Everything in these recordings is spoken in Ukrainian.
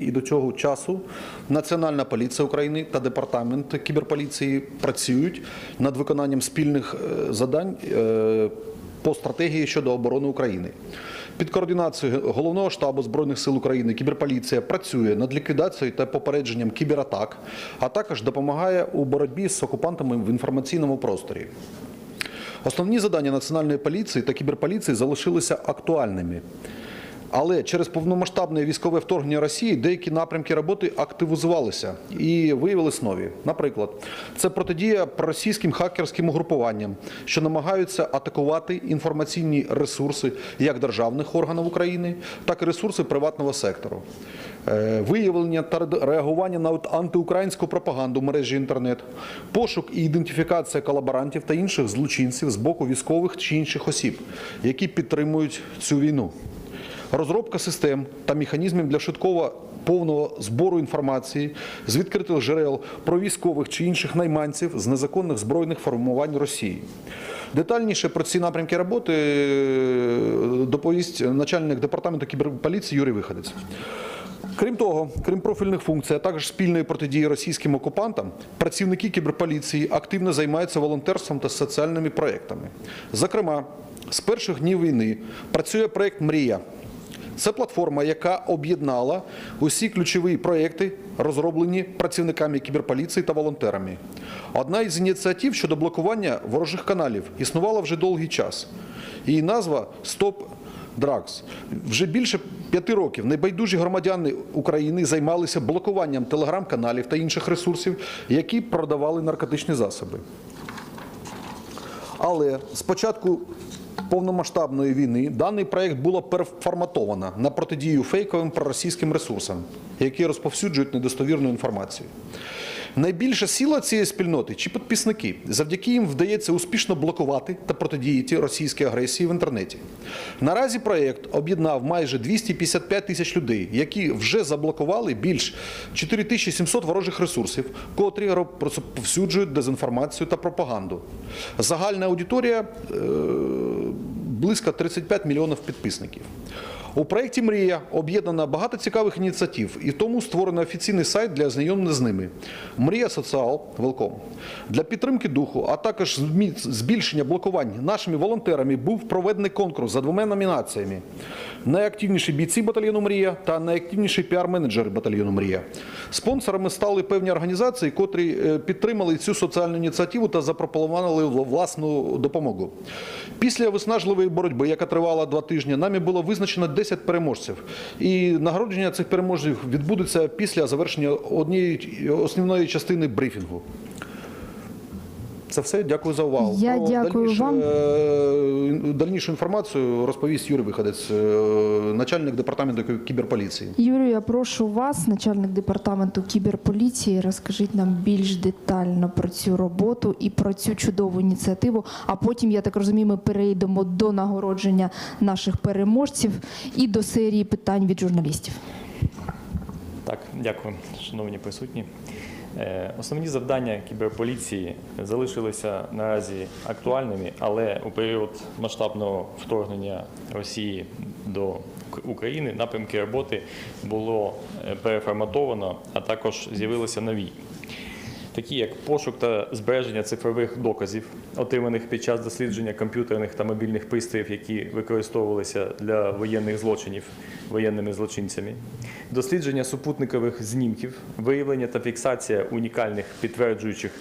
І до цього часу Національна поліція України та департамент кіберполіції працюють над виконанням спільних е, завдань е, по стратегії щодо оборони України. Під координацією головного штабу збройних сил України кіберполіція працює над ліквідацією та попередженням кібератак, а також допомагає у боротьбі з окупантами в інформаційному просторі. Основні завдання національної поліції та кіберполіції залишилися актуальними. Але через повномасштабне військове вторгнення Росії деякі напрямки роботи активізувалися і виявились нові. Наприклад, це протидія проросійським хакерським угрупуванням, що намагаються атакувати інформаційні ресурси як державних органів України, так і ресурси приватного сектору. Е, Виявлення та реагування на антиукраїнську пропаганду в мережі інтернет, пошук і ідентифікація колаборантів та інших злочинців з боку військових чи інших осіб, які підтримують цю війну розробка систем та механізмів для швидкого повного збору інформації з відкритих джерел про військових чи інших найманців з незаконних збройних формувань Росії. Детальніше про ці напрямки роботи е, доповість начальник департаменту кіберполіції Юрій Виходець. Крім того, крім профільних функцій, а також спільної протидії російським окупантам, працівники кіберполіції активно займаються волонтерством та соціальними проектами. Зокрема, з перших днів війни працює проект Мрія. Це платформа, яка об'єднала усі ключові проекти, розроблені працівниками кіберполіції та волонтерами. Одна із ініціатив щодо блокування ворожих каналів існувала вже довгий час. Її назва Стоп Драгс. Вже більше п'яти років небайдужі громадяни України займалися блокуванням телеграм-каналів та інших ресурсів, які продавали наркотичні засоби. Але з початку повномасштабної війни даний проект було переформатовано на протидію фейковим проросійським ресурсам, які розповсюджують недостовірну інформацію. Найбільша сила цієї спільноти чи підписники, завдяки їм вдається успішно блокувати та протидіяти російській агресії в інтернеті. Наразі проєкт об'єднав майже 255 тисяч людей, які вже заблокували більш 4700 ворожих ресурсів, котрі розповсюджують дезінформацію та пропаганду. Загальна аудиторія е, близько 35 мільйонів підписників. У проєкті Мрія об'єднано багато цікавих ініціатив, і тому створено офіційний сайт для ознайомлення з ними. Мрія Соціал Велком. Для підтримки духу, а також збільшення блокувань нашими волонтерами був проведений конкурс за двома номінаціями: найактивніші бійці батальйону Мрія та найактивніші піар-менеджери батальйону Мрія. Спонсорами стали певні організації, котрі е, підтримали цю соціальну ініціативу та запропонували власну допомогу. Після виснажливої боротьби, яка тривала два тижні, нами було визначено 10 переможців. І нагородження цих переможців відбудеться після завершення однієї основної частини брифінгу. Це все. Дякую за увагу. Я дякую дальніше, вам. е, Дальнішу інформацію розповість Юрій Виходець, е, начальник департаменту кіберполіції. Юрію, я прошу вас, начальник департаменту кіберполіції, розкажіть нам більш детально про цю роботу і про цю чудову ініціативу. А потім, я так розумію, ми перейдемо до нагородження наших переможців і до серії питань від журналістів. Так, дякую, шановні присутні. Е, Основні завдання кіберполіції залишилися наразі актуальними, але у період масштабного вторгнення Росії до Ук- України напрямки роботи було е, переформатовано, а також з'явилися нові. Такі як пошук та збереження цифрових доказів, отриманих під час дослідження комп'ютерних та мобільних пристроїв, які використовувалися для воєнних злочинів воєнними злочинцями, дослідження супутникових знімків, виявлення та фіксація унікальних підтверджуючих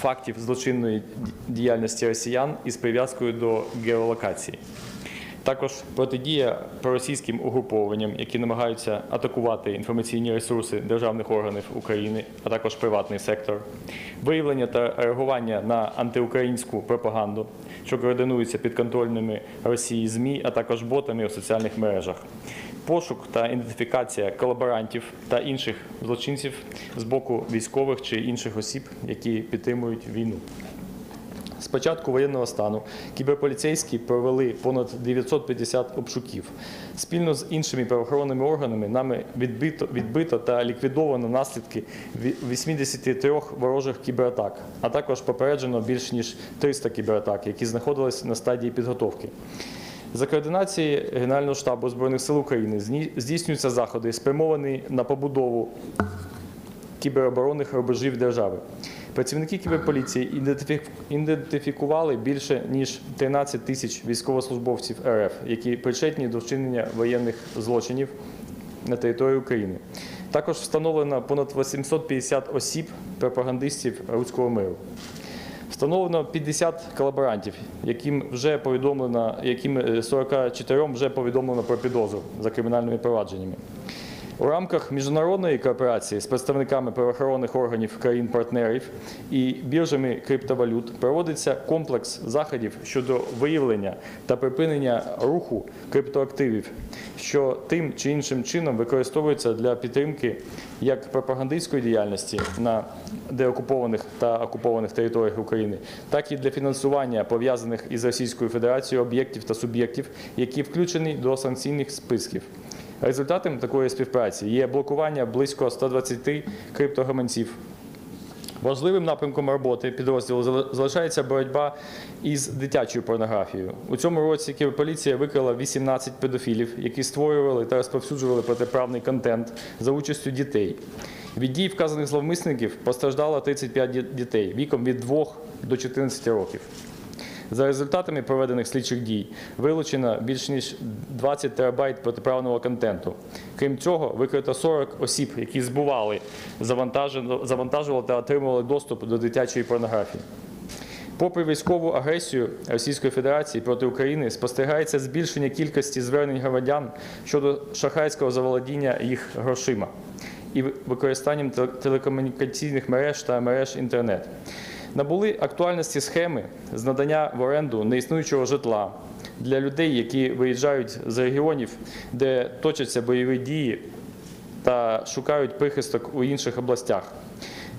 фактів злочинної діяльності росіян із прив'язкою до геолокації. Також протидія проросійським угрупованням, які намагаються атакувати інформаційні ресурси державних органів України, а також приватний сектор, виявлення та реагування на антиукраїнську пропаганду, що координується підконтрольними Росії ЗМІ, а також ботами у соціальних мережах, пошук та ідентифікація колаборантів та інших злочинців з боку військових чи інших осіб, які підтримують війну. Початку воєнного стану кіберполіцейські провели понад 950 обшуків. Спільно з іншими правоохоронними органами нами відбито, відбито та ліквідовано наслідки ві- 83 ворожих кібератак, а також попереджено більш ніж 300 кібератак, які знаходились на стадії підготовки. За координації Генерального штабу Збройних сил України здійснюються заходи, спрямовані на побудову кібероборонних рубежів держави. Працівники кіберполіції ідентифікували більше ніж 13 тисяч військовослужбовців РФ, які причетні до вчинення воєнних злочинів на території України. Також встановлено понад 850 осіб, пропагандистів руського миру. Встановлено 50 колаборантів, яким вже повідомлено, яким е, 44 вже повідомлено про підозру за кримінальними провадженнями. У рамках міжнародної кооперації з представниками правоохоронних органів країн-партнерів і біржами криптовалют проводиться комплекс заходів щодо виявлення та припинення руху криптоактивів, що тим чи іншим чином використовуються для підтримки як пропагандистської діяльності на деокупованих та окупованих територіях України, так і для фінансування пов'язаних із Російською Федерацією об'єктів та суб'єктів, які включені до санкційних списків. Результатом такої співпраці є блокування близько 120 криптогаманців. Важливим напрямком роботи підрозділу залишається боротьба із дитячою порнографією. У цьому році кіберполіція викрила 18 педофілів, які створювали та розповсюджували протиправний контент за участю дітей. Від дій вказаних зловмисників постраждало 35 ді- дітей віком від 2 до 14 років. За результатами проведених слідчих дій вилучено більш ніж 20 терабайт протиправного контенту. Крім цього, викрито 40 осіб, які збували, завантажували та отримували доступ до дитячої порнографії. Попри військову агресію Російської Федерації проти України, спостерігається збільшення кількості звернень громадян щодо шахрайського заволодіння їх грошима і використанням телекомунікаційних мереж та мереж інтернет. Набули актуальності схеми з надання в оренду неіснуючого житла для людей, які виїжджають з регіонів, де точаться бойові дії та шукають прихисток у інших областях.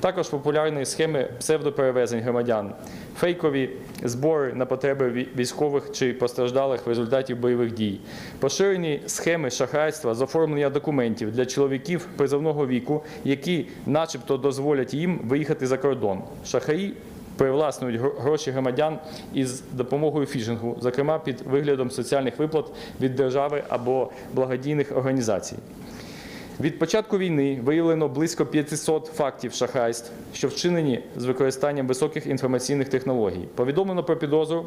Також популярні схеми псевдоперевезень громадян, фейкові збори на потреби військових чи постраждалих в результаті бойових дій, поширені схеми шахрайства з оформлення документів для чоловіків призовного віку, які, начебто, дозволять їм виїхати за кордон. Шахраї привласнюють гроші громадян із допомогою фішингу, зокрема під виглядом соціальних виплат від держави або благодійних організацій. Від початку війни виявлено близько 500 фактів шахрайств, що вчинені з використанням високих інформаційних технологій. Повідомлено про підозру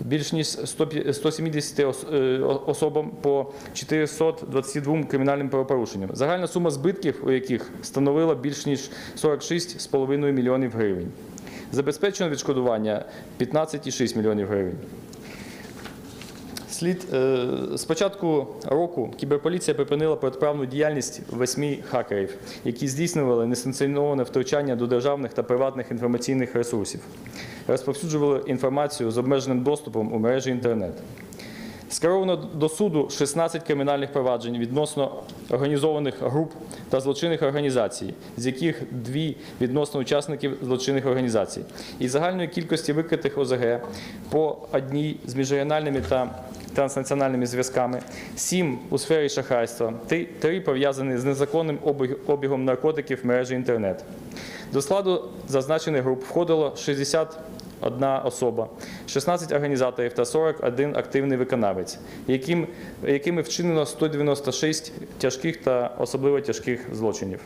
більш ніж 170 е, особам по 422 кримінальним правопорушенням. Загальна сума збитків, у яких становила більш ніж 46,5 мільйонів гривень. Забезпечено відшкодування 15,6 мільйонів гривень. Слід е, з початку року кіберполіція припинила протиправну діяльність восьми хакерів, які здійснювали несанкціоноване втручання до державних та приватних інформаційних ресурсів, розповсюджували інформацію з обмеженим доступом у мережі інтернет. Скеровано до суду 16 кримінальних проваджень відносно організованих груп та злочинних організацій, з яких дві відносно учасників злочинних організацій. Із загальної кількості викритих ОЗГ по одній з міжрегіональними та транснаціональними зв'язками, сім у сфері шахрайства, три, пов'язані з незаконним обігом наркотиків в мережі інтернет. До складу зазначених груп входило 60 одна особа, 16 організаторів та 41 активний виконавець, яким, якими вчинено 196 тяжких та особливо тяжких злочинів.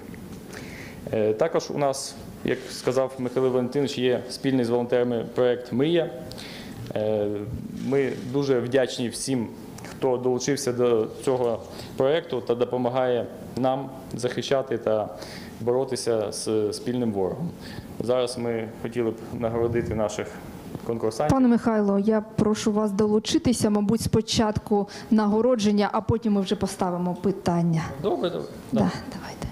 Е, Також у нас, як сказав Михайло Валентинович, є спільний з волонтерами проєкт Мрія. Е, Ми дуже вдячні всім, хто долучився до цього проєкту та допомагає нам захищати та боротися з спільним ворогом. Зараз ми хотіли б нагородити наших конкурсантів. Пане Михайло, я прошу вас долучитися, мабуть, спочатку нагородження, а потім ми вже поставимо питання. Добре, добре. Да, давайте.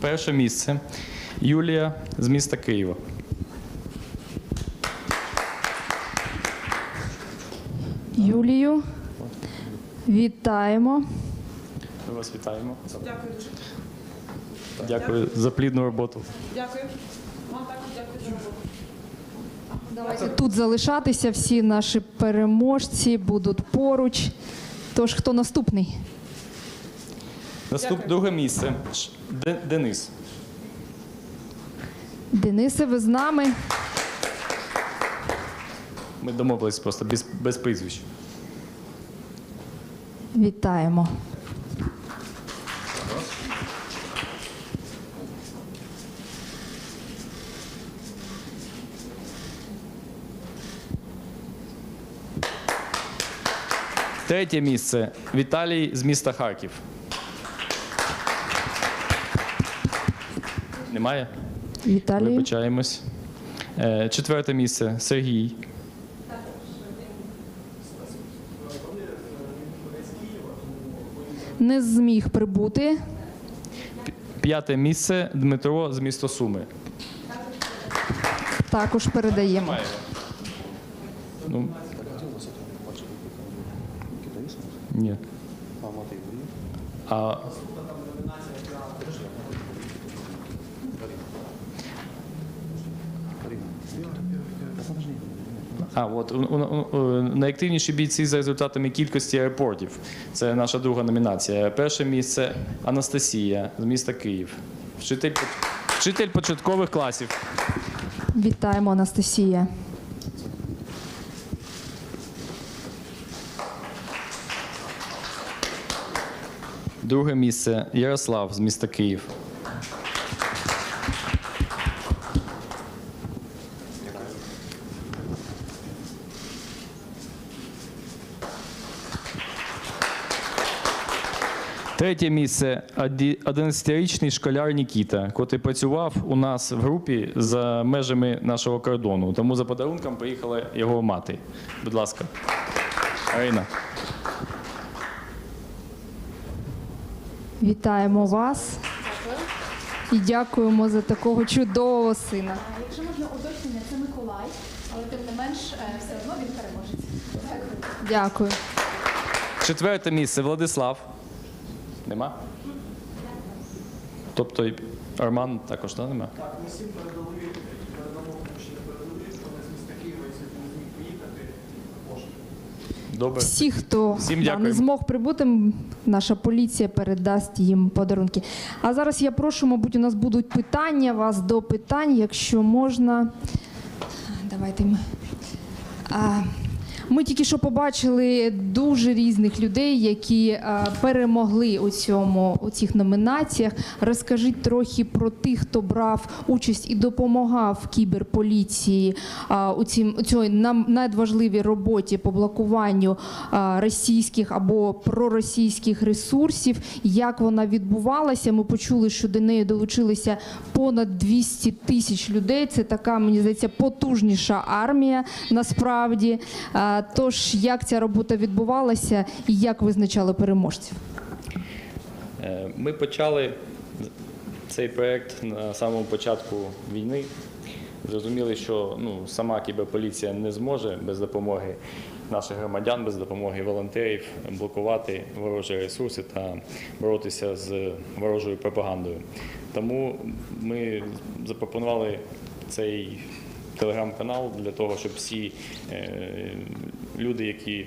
Перше місце Юлія з міста Києва. Юлію, вітаємо. Ми вас вітаємо. Дякую дуже. Дякую за плідну роботу. Дякую. Вам також дякую за роботу. Давайте тут залишатися. Всі наші переможці будуть поруч. Тож хто наступний? Наступ, друге місце. Денис. Денисе, ви з нами? Ми домовились просто без, без прізвищ. Вітаємо. Третє місце. Віталій з міста Харків. Немає? Віталію. Вибачаємось. Е, Четверте місце Сергій. Не зміг прибути. П'яте місце Дмитро з міста Суми. Також передаємо. Ну. Ні. А... А, от найактивніші бійці за результатами кількості аеропортів. Це наша друга номінація. Перше місце Анастасія з міста Київ. Вчитель, вчитель початкових класів. Вітаємо, Анастасія. Друге місце Ярослав з міста Київ. Третє місце 11-річний школяр Нікіта, котрий працював у нас в групі за межами нашого кордону. Тому за подарунком приїхала його мати. Будь ласка, Арина. Вітаємо вас. І дякуємо за такого чудового сина. Якщо можна уточнення, це Миколай, але тим не менш е, все одно він переможець. Дякую. Дякую. Четверте місце Владислав. Нема? Тобто і Арман також, да, нема? Так, ми всім передали, передамо, не передали, але з міста Києва, зміг приїхати, може. Добре. Всі, хто Всім да, не змог прибути, м, наша поліція передасть їм подарунки. А зараз я прошу, мабуть, у нас будуть питання вас до питань, якщо можна. Давайте ми. А, Ми тільки що побачили дуже різних людей, які перемогли у цьому у цих номінаціях. Розкажіть трохи про тих, хто брав участь і допомагав кіберполіції у цім у цій нам надважливій роботі по блокуванню російських або проросійських ресурсів. Як вона відбувалася? Ми почули, що до неї долучилися понад 200 тисяч людей. Це така, мені здається, потужніша армія насправді. Тож, як ця робота відбувалася і як визначали переможців? Е, Ми почали цей проєкт на самому початку війни. Зрозуміли, що ну, сама кіберполіція не зможе без допомоги наших громадян, без допомоги волонтерів блокувати ворожі ресурси та боротися з ворожою пропагандою. Тому ми запропонували цей телеграм-канал для того, щоб всі е, люди, які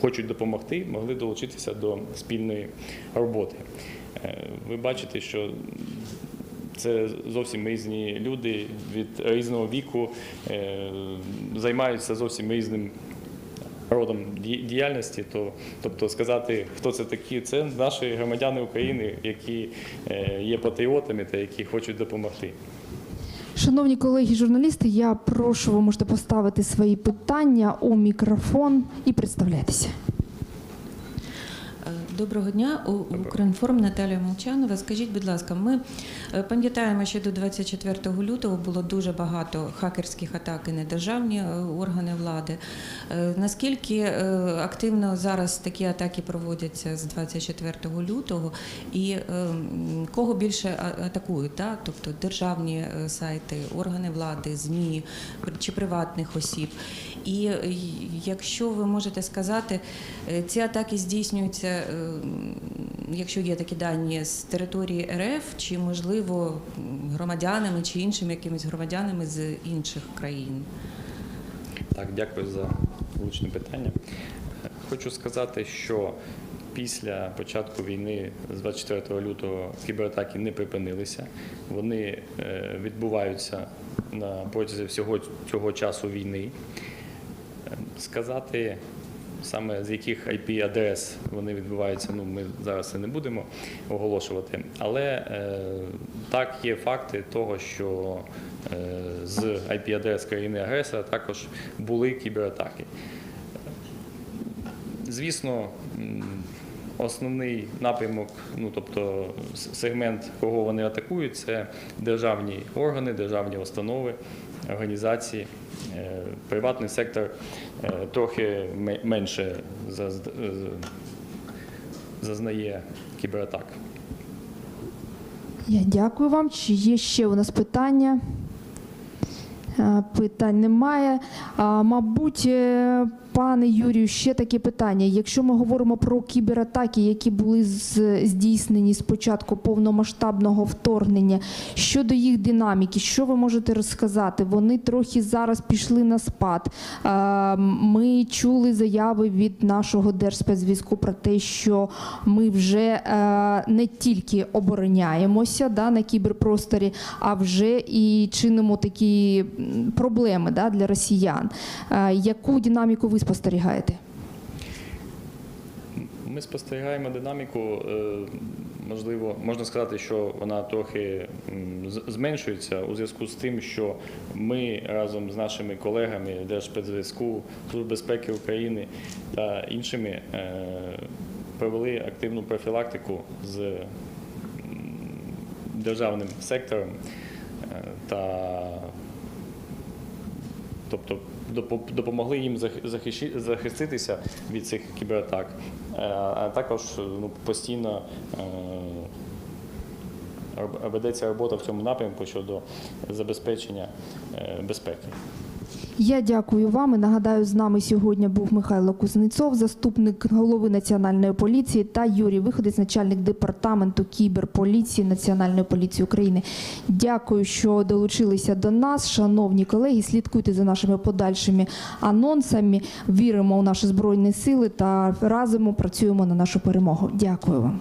хочуть допомогти, могли долучитися до спільної роботи. Е, Ви бачите, що це зовсім різні люди від різного віку, е, займаються зовсім різним родом ді- діяльності. То, тобто сказати, хто це такі, це наші громадяни України, які є патріотами та які хочуть допомогти. Шановні колеги журналісти, я прошу, ви можете поставити свої питання у мікрофон і представляйтеся. Доброго дня, У- Укрінформ Наталія Молчанова. Скажіть, будь ласка, ми е, пам'ятаємо, що до 24 лютого було дуже багато хакерських атак і на державні е, органи влади. Е, Наскільки активно зараз такі атаки проводяться з 24 лютого, і кого більше атакують? Так? Тобто державні сайти, органи влади, ЗМІ чи приватних осіб? І е, якщо ви можете сказати, е, ці атаки здійснюються, е, якщо є такі дані, з території РФ, чи можливо громадянами чи іншими якимись громадянами з інших країн? Так, дякую за влучне питання. Хочу сказати, що після початку війни з 24 лютого кібератаки не припинилися. Вони відбуваються на протязі всього цього часу війни. Сказати саме з яких IP-адрес вони відбуваються, ну ми зараз це не будемо оголошувати. Але е, так є факти того, що е, з IP-адрес країни-агресора також були кібератаки. Звісно, основний напрямок, ну тобто сегмент, кого вони атакують, це державні органи, державні установи, організації. Е, Приватний сектор е, трохи менше зазнає кібератак. Я дякую вам. Чи є ще у нас питання? Е, Питань немає. А, Мабуть, пане Юрію, ще таке питання. Якщо ми говоримо про кібератаки, які були здійснені з початку повномасштабного вторгнення, щодо їх динаміки, що ви можете розказати? Вони трохи зараз пішли на спад. Ми чули заяви від нашого держспецзв'язку про те, що ми вже е, не тільки обороняємося да, на кіберпросторі, а вже і чинимо такі проблеми да, для росіян. Е, Яку динаміку ви спостерігаєте? Ми спостерігаємо динаміку. е, Можливо, можна сказати, що вона трохи зменшується у зв'язку з тим, що ми разом з нашими колегами Держспецзв'язку, Служби безпеки України та іншими е, провели активну профілактику з державним сектором е, та тобто допомогли їм захиститися від цих кібератак, Е, а також ну, постійно е, ведеться робота в цьому напрямку щодо забезпечення е, безпеки. Я дякую вам і нагадаю, з нами сьогодні був Михайло Кузнецов, заступник голови національної поліції, та Юрій Виходець, начальник департаменту кіберполіції Національної поліції України. Дякую, що долучилися до нас, шановні колеги. Слідкуйте за нашими подальшими анонсами. Віримо у наші збройні сили та разом працюємо на нашу перемогу. Дякую вам.